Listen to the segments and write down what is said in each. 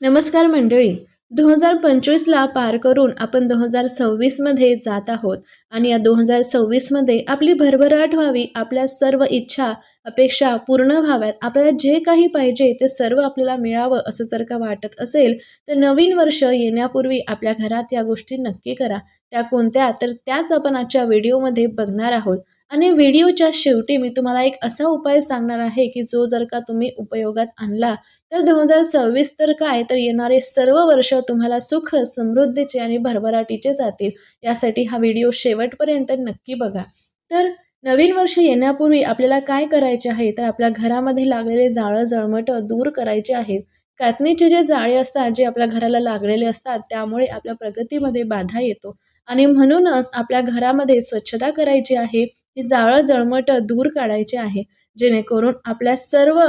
नमस्कार मंडळी. दोन हजार पंचवीसला पार करून आपण दोन हजार सव्वीसमध्ये जात आहोत आणि या दोन हजार सव्वीसमध्ये आपली भरभराट व्हावी आपल्या सर्व इच्छा अपेक्षा पूर्ण व्हाव्यात. आपल्याला जे काही पाहिजे ते सर्व आपल्याला मिळावं असं जर का वाटत असेल तर नवीन वर्ष येण्यापूर्वी आपल्या घरात या गोष्टी नक्की करा. त्या कोणत्या? तर त्याच आपण आजच्या व्हिडिओमध्ये बघणार आहोत. आणि व्हिडिओच्या शेवटी मी तुम्हाला एक असा उपाय सांगणार आहे की जो जर का तुम्ही उपयोगात आणला तर दोन हजार सव्वीस तर काय? तर येणारे सर्व वर्ष तुम्हाला सुख समृद्धीचे आणि भरभराटीचे जातील. यासाठी हा व्हिडिओ शेवटपर्यंत नक्की बघा. तर नवीन वर्ष येण्यापूर्वी आपल्याला काय करायचे आहे? तर आपल्या घरामध्ये लागलेले जाळं जळमटं दूर करायचे आहेत. कातणीचे जे जाळे असतात जे आपल्या घराला लागलेले असतात त्यामुळे आपल्या प्रगतीमध्ये बाधा येतो. आणि म्हणूनच आपल्या घरामध्ये स्वच्छता करायची आहे ही जाळं जळमटं दूर काढायची आहे जेणेकरून आपल्या सर्व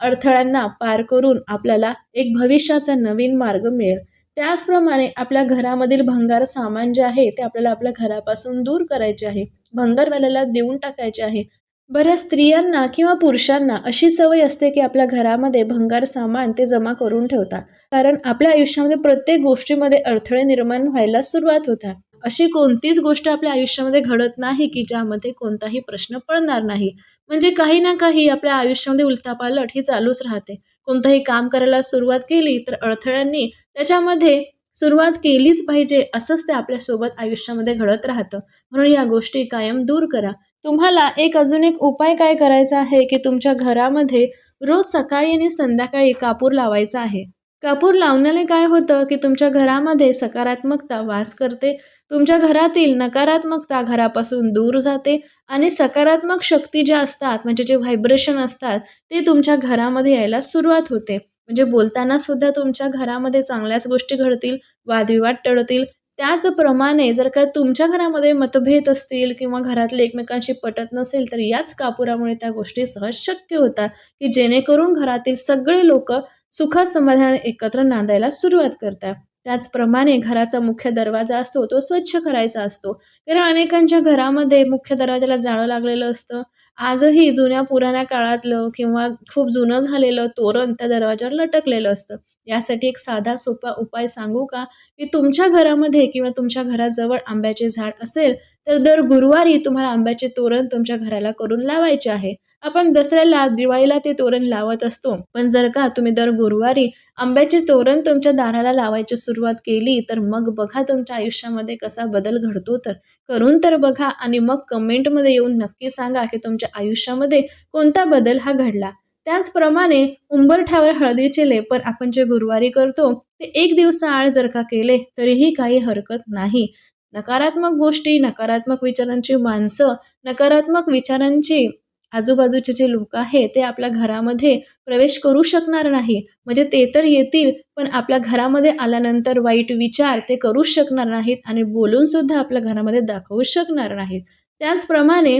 अडथळ्यांना पार करून आपल्याला एक भविष्याचा नवीन मार्ग मिळेल. त्याचप्रमाणे आपल्या घरामधील भंगार सामान जे आहे ते आपल्याला आपल्या घरापासून दूर करायचे आहे भंगारवाल्याला देऊन टाकायचे आहे. बऱ्याच स्त्रियांना किंवा पुरुषांना अशी सवय असते की आपल्या घरामध्ये भंगार सामान ते जमा करून ठेवतात. कारण आपल्या आयुष्यामध्ये प्रत्येक गोष्टीमध्ये अडथळे निर्माण व्हायला सुरुवात होतात. अशी कोणतीच गोष्ट आपल्या आयुष्यामध्ये घडत नाही की ज्यामध्ये कोणताही प्रश्न पडणार नाही. म्हणजे काही ना काही आपल्या आयुष्यामध्ये उलथापालट ही चालूच राहते. कोणतंही काम करायला सुरुवात केली तर अडथळ्यांनी त्याच्यामध्ये सुरुवात केलीच पाहिजे असंच ते आपल्यासोबत आयुष्यामध्ये घडत राहतं. म्हणून या गोष्टी कायम दूर करा. तुम्हाला एक अजून एक उपाय काय करायचा आहे की तुमच्या घरामध्ये रोज सकाळी आणि संध्याकाळी कापूर लावायचा आहे? कापूर लावण्याने काय होतं की तुमच्या घरामध्ये सकारात्मकता वास करते तुमच्या घरातील नकारात्मकता घरापासून दूर जाते आणि सकारात्मक शक्ती ज्या असतात म्हणजे जे व्हायब्रेशन असतात ते तुमच्या घरामध्ये यायला सुरुवात होते. म्हणजे बोलताना सुद्धा तुमच्या घरामध्ये चांगल्याच गोष्टी घडतील वादविवाद टळतील. त्याचप्रमाणे जर का तुमच्या घरामध्ये मतभेद असतील किंवा घरातले एकमेकांशी पटत नसेल तर याच कापुरामुळे त्या गोष्टी सहज शक्य होतात की जेणेकरून घरातील सगळे लोक सुखा समाधान एकत्र नांदायला सुरुवात करतात त्याचप्रमाणे घराचा मुख्य दरवाजा असतो तो स्वच्छ करायचा असतो. कारण अनेकांच्या घरामध्ये मुख्य दरवाजाला जाळं लागलेलं असतं. आजही जुन्या पुराण्या काळातलं किंवा खूप जुनं झालेलं तोरण त्या दरवाजावर लटकलेलं असतं. यासाठी एक साधा सोपा उपाय सांगू का? की तुमच्या घरामध्ये किंवा तुमच्या घराजवळ आंब्याचे झाड असेल तर दर गुरुवारी तुम्हाला आंब्याचे तोरण तुमच्या घराला करून लावायचे आहे. आपण दसऱ्याला दिवाळीला ते तोरण लावत असतो. पण जर का तुम्ही दर गुरुवारी आंब्याचे तोरण तुमच्या दाराला लावायची सुरुवात केली तर मग बघा तुमच्या आयुष्यामध्ये कसा बदल घडतो तर. करून तर बघा आणि मग कमेंटमध्ये येऊन नक्की सांगा की तुमच्या आयुष्यामध्ये कोणता बदल हा घडला. त्याचप्रमाणे उंबरठ्यावर हळदीचे लेपर आपण जे गुरुवारी करतो ते एक दिवसाआड जर का केले तरीही काही हरकत नाही. नकारात्मक गोष्टी नकारात्मक विचारांची माणसं नकारात्मक विचारांची आजूबाजूचे जे लोक आहे ते आपल्या घरामध्ये प्रवेश करू शकणार नाही. म्हणजे ते तर येतील पण आपल्या घरामध्ये आल्यानंतर वाईट विचार ते करूच शकणार नाहीत आणि बोलूनसुद्धा आपल्या घरामध्ये दाखवू शकणार नाहीत. त्याचप्रमाणे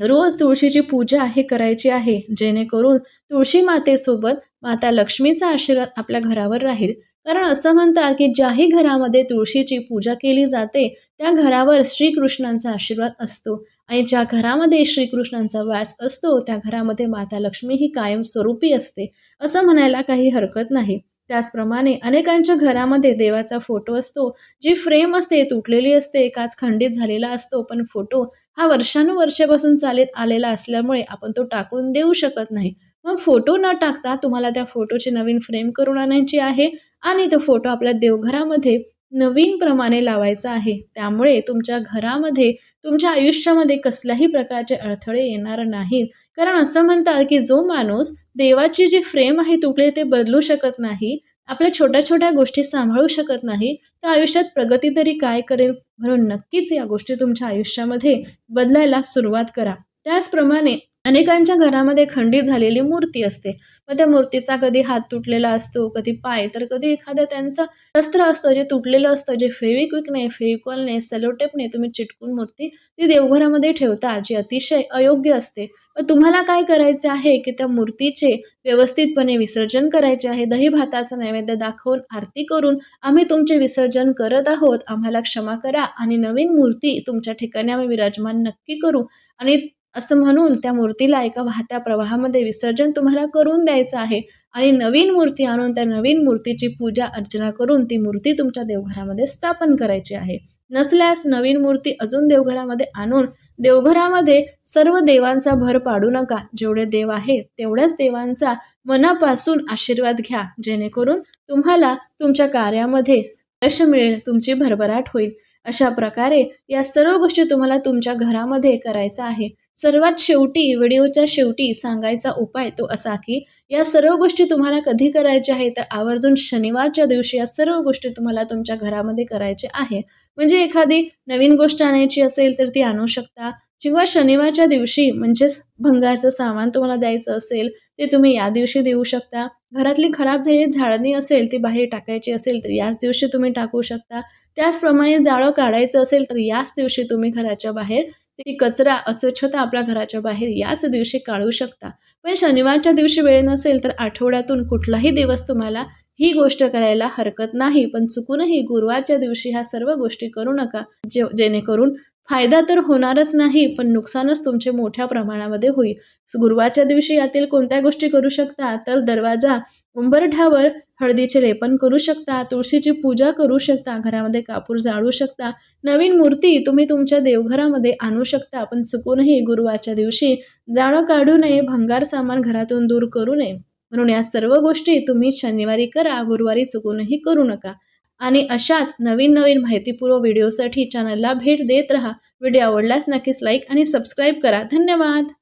रोज तुळशीची पूजा हे करायची आहे जेणेकरून तुळशी मातेसोबत माता लक्ष्मीचा आशीर्वाद आपल्या घरावर राहील. कारण असं म्हणतात की ज्याही घरामध्ये तुळशीची पूजा केली जाते त्या घरावर श्रीकृष्णांचा आशीर्वाद असतो. आणि ज्या घरामध्ये श्रीकृष्णांचा वास असतो त्या घरामध्ये माता लक्ष्मी ही कायमस्वरूपी असते. असं म्हणायला काही हरकत नाही. त्याचप्रमाणे अनेकांच्या घरामध्ये देवाचा फोटो असतो जी फ्रेम असते तुटलेली असते काच खंडित झालेला असतो पण फोटो हा वर्षानुवर्षापासून चालत आलेला असल्यामुळे आपण तो टाकून देऊ शकत नाही. मग फोटो न टाकता तुम्हाला त्या फोटोची नवीन फ्रेम करून आणायची आहे आणि तो फोटो आपल्या देवघरामध्ये नवीन प्रमाणे लावायचा आहे. त्यामुळे तुमच्या घरामध्ये तुमच्या आयुष्यामध्ये कसल्याही प्रकारचे अडथळे येणार नाहीत. कारण असं म्हणतात की जो माणूस देवाची जी फ्रेम आहे तुकडे ते बदलू शकत नाही आपल्या छोट्या छोट्या गोष्टी सांभाळू शकत नाही तर आयुष्यात प्रगती तरी काय करेल? म्हणून नक्कीच या गोष्टी तुमच्या आयुष्यामध्ये बदलायला सुरुवात करा. त्याचप्रमाणे अनेकांच्या घरामध्ये खंडित झालेली मूर्ती असते. मग त्या मूर्तीचा कधी हात तुटलेला असतो कधी पाय तर कधी एखादा त्यांचं शस्त्र असतं जे तुटलेलं असतं जे फेविक्विकने फेविकॉलने सेलोटेपने तुम्ही चिटकून मूर्ती ती देवघरामध्ये ठेवता जी अतिशय अयोग्य असते. मग तुम्हाला काय करायचे आहे की त्या मूर्तीचे व्यवस्थितपणे विसर्जन करायचे आहे? दही भाताचं नैवेद्य दाखवून आरती करून आम्ही तुमचे विसर्जन करत आहोत. आम्हाला क्षमा करा आणि नवीन मूर्ती तुमच्या ठिकाणी आम्ही विराजमान नक्की करू. आणि असं म्हणून त्या मूर्तीला एका वाहत्या प्रवाहामध्ये विसर्जन तुम्हाला करून द्यायचं आहे. आणि नवीन मूर्ती आणून त्या नवीन मूर्तीची पूजा अर्चना करून ती मूर्ती तुमच्या देवघरामध्ये स्थापन करायची आहे. नसल्यास नवीन मूर्ती अजून देवघरामध्ये आणून देवघरामध्ये सर्व देवांचा भर पाडू नका. जेवढे देव आहेत तेवढ्याच देवांचा मनापासून आशीर्वाद घ्या. जेणेकरून तुम्हाला तुमच्या कार्यामध्ये यश मिळेल तुमची भरभराट होईल. अशा प्रकारे या सर्व गोष्टी तुम्हाला तुमच्या घरामध्ये करायचा आहे. सर्वात शेवटी व्हिडिओच्या शेवटी सांगायचा उपाय तो असा की या सर्व गोष्टी तुम्हाला कधी करायच्या आहे तर आवर्जून शनिवारच्या दिवशी या सर्व गोष्टी तुम्हाला तुमच्या घरामध्ये करायच्या आहे. म्हणजे एखादी नवीन गोष्ट आणायची असेल तर ती आणू शकता. किंवा शनिवारच्या दिवशी म्हणजेच भंगारचं सामान तुम्हाला द्यायचं असेल ते तुम्ही या दिवशी देऊ शकता. घरातली खराब झालेली झाडणी असेल ती बाहेर टाकायची असेल तर याच दिवशी तुम्ही टाकू शकता. त्याचप्रमाणे जाळं काढायचं असेल तर याच दिवशी तुम्ही घराच्या बाहेर ती कचरा अस्वच्छता आपल्या घराच्या बाहेर याच दिवशी काढू शकता. पण शनिवारच्या दिवशी वेळ नसेल तर आठवड्यातून कुठलाही दिवस तुम्हाला ही गोष्ट करायला हरकत नाही. पण चुकूनही गुरुवारच्या दिवशी ह्या सर्व गोष्टी करू नका. जे जेणेकरून फायदा तर होणारच नाही पण नुकसानच तुमचे मोठ्या प्रमाणामध्ये होईल. गुरुवारच्या दिवशी यातील कोणत्या गोष्टी करू शकता? तर दरवाजा उंबरठ्यावर हळदीचे लेपन करू शकता तुळशीची पूजा करू शकता घरामध्ये कापूर जाळू शकता. नवीन मूर्ती तुम्ही तुमच्या देवघरामध्ये आणू शकता पण चुकूनही गुरुवारच्या दिवशी जाळं काढू नये भंगार सामान घरातून दूर करू नये. म्हणून या सर्व गोष्टी तुम्ही शनिवारी करा गुरुवारी चुकूनही करू नका. आणि अशाच नवीन नवीन माहितीपूर्व व्हिडिओसाठी चॅनलला भेट देत राहा. व्हिडिओ आवडल्यास नक्कीच लाईक आणि सबस्क्राईब करा. धन्यवाद!